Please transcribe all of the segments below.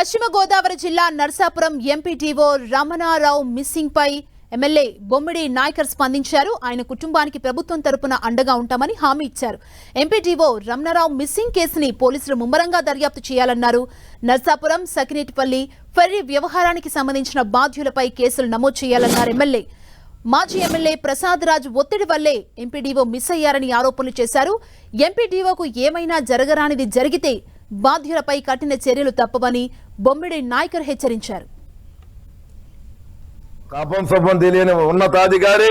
పశ్చిమ గోదావరి జిల్లా Narsapuram MPTO Ramanarao missing పై ఎమ్మెల్యే బొమ్మిడి నాయకర్ స్పందించారు. ఆయన కుటుంబానికి ప్రభుత్వం తరపున అండగా ఉంటామని హామీ ఇచ్చారు. ఎంపీటీఓ రమణారావు మిస్సింగ్ కేసుని పోలీసులు ముమ్మరంగా దర్యాప్తు చేయాలన్నారు. నర్సాపురం సకినేటిపల్లి ఫెర్రీ వ్యవహారానికి సంబంధించిన బాధ్యులపై కేసులు నమోదు చేయాలన్నారు ఎమ్మెల్యే. మాజీ ఎమ్మెల్యే ప్రసాద్ రాజ్ ఒత్తిడి వల్లే ఎంపీడీఓ మిస్ అయ్యారని ఆరోపణలు చేశారు. ఎంపీడీఓకు ఏమైనా జరగరానిది జరిగితే బాధ్యులపై కఠిన చర్యలు తప్పవని బొమ్మిడి నాయకర్ హెచ్చరించారు. కాపం సొప్పం తెలియని ఉన్నతాధికారి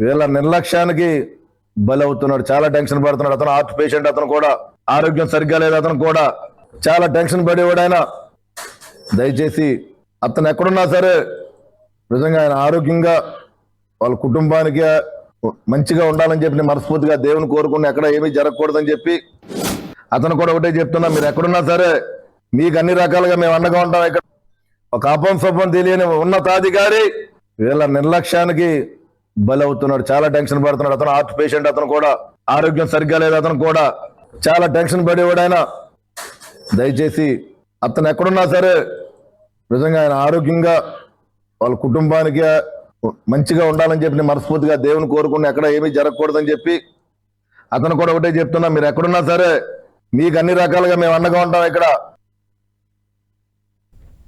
వీళ్ళ నిర్లక్ష్యానికి బలవుతున్నాడు. చాలా టెన్షన్ పడుతున్నాడు. అతను హార్ట్ పేషెంట్ అతను కూడా ఆరోగ్యం సరిగ్గా లేదు. అతను కూడా చాలా టెన్షన్ పడేవాడు ఆయన. దయచేసి అతను ఎక్కడున్నా సరే నిజంగా ఆయన ఆరోగ్యంగా వాళ్ళ కుటుంబానికి మంచిగా ఉండాలని చెప్పి నేను మనస్ఫూర్తిగా దేవుని కోరుకుని ఎక్కడ ఏమీ జరగకూడదని చెప్పి అతను కూడా ఒకటే చెప్తున్నా మీరు ఎక్కడున్నా సరే మీకు అన్ని రకాలుగా మేము అండగా ఉంటాం ఇక్కడ. ఒక అపం సొప్పం తెలియని ఉన్నతాధికారి వీళ్ళ నిర్లక్ష్యానికి బలవుతున్నాడు చాలా టెన్షన్ పడుతున్నాడు. అతను హార్ట్ పేషెంట్ అతను కూడా ఆరోగ్యం సరిగ్గా లేదు అతను కూడా చాలా టెన్షన్ పడేవాడు ఆయన. దయచేసి అతను ఎక్కడున్నా సరే నిజంగా ఆయన ఆరోగ్యంగా వాళ్ళ కుటుంబానికి మంచిగా ఉండాలని చెప్పి నేను మనస్ఫూర్తిగా దేవుని కోరుకుని ఎక్కడ ఏమీ జరగకూడదని చెప్పి అతను కూడా ఒకటే చెప్తున్నా మీరు ఎక్కడున్నా సరే మీకు అన్ని రకాలుగా మేము అండగా ఉంటాం ఇక్కడ.